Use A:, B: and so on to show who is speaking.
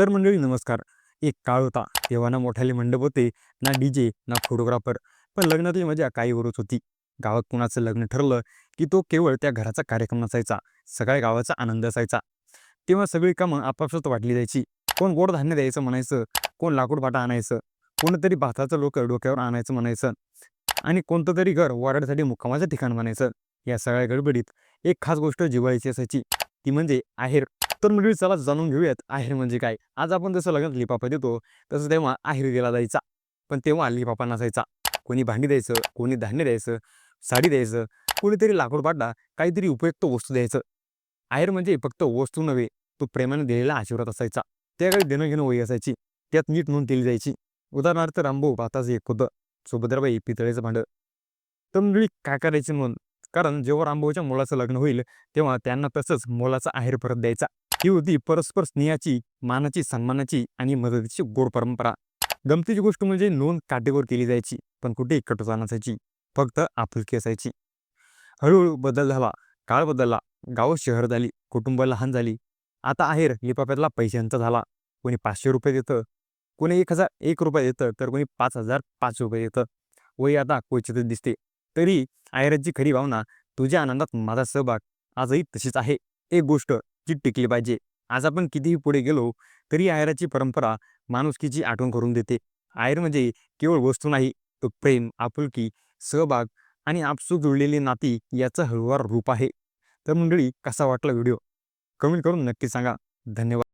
A: तर मंडळी नमस्कार. एक काळ होता तेव्हा ना मोठ्याले मंडप होते ना डी जे ना फोटोग्राफर. पण लग्नातली मजा काही वरच होती. गावात कुणाचं लग्न ठरलं की तो केवळ त्या घराचा कार्यक्रम नसायचा सगळ्या गावाचा आनंद असायचा. तेव्हा सगळी कामं आपापसात वाटली जायची. कोण गोड धान्य द्यायचं म्हणायचं कोण लाकूड पाटा आणायचं कोणतरी भाताचं लोक डोक्यावर आणायचं म्हणायचं आणि कोणतं तरी घर वारडसाठी मुक्कामाचं ठिकाण म्हणायचं या सगळ्या गडबडीत एक खास गोष्ट जिवायची असायची. ती म्हणजे आहेर. तर मंडळी चला जाणून घेऊयात आहेर म्हणजे काय. आज आपण जसं लग्नात लिफाफा देतो तसं तेव्हा आहेर दिला जायचा. पण तेव्हा लिफाफा नसायचा. कोणी भांडी द्यायचं कोणी धान्य द्यायचं साडी द्यायचं कोणीतरी लाकूड पाडला काहीतरी उपयुक्त वस्तू द्यायचं. आहेर म्हणजे फक्त वस्तू नव्हे तो प्रेमाने दिलेला आशीर्वाद असायचा. त्याकडे देणं घेणं वही असायची. त्यात नीट नोंद केली जायची. उदाहरणार्थ रामभाऊ भाताचं एक होतं सुभद्राबाई पितळेचं भांडं. तर मंडळी काय करायची नोंद कारण जेव्हा रामभाऊच्या मुलाचं लग्न होईल तेव्हा त्यांना तसंच मुलाचा आहेर परत द्यायचा. ही होती परस्पर स्नेहाची मानाची सन्मानाची आणि मदतीची गोड परंपरा. गमतीची गोष्ट म्हणजे नोंद काटेकोर केली जायची पण कुठे कटुता नसायची फक्त आपुलकी असायची. हळूहळू बदल झाला काळ बदलला गाव शहर झाली कुटुंब लहान झाली. आता आहेर लिपाप्यातला पैशांचा झाला कोणी पाचशे रुपये देतं कोणी एक हजार एक रुपये देतं तर कोणी पाच हजार पाच रुपये देतं. वही आता क्वचितच दिसते. तरी आहेराची खरी भावना तुझ्या आनंदात माझा सहभाग आजही तशीच आहे. एक गोष्ट जी टिकली पाहिजे. आज आपण कितीही पुढे गेलो तरी आयराची परंपरा माणुसकीची आठवण करून देते. आयर म्हणजे केवळ वस्तू नाही तो प्रेम आपुलकी सहभाग आणि आपसू जुळलेली नाती याचं हळूवार रूप आहे. तर मंडळी कसा वाटला व्हिडिओ? कमेंट करून नक्की सांगा. धन्यवाद.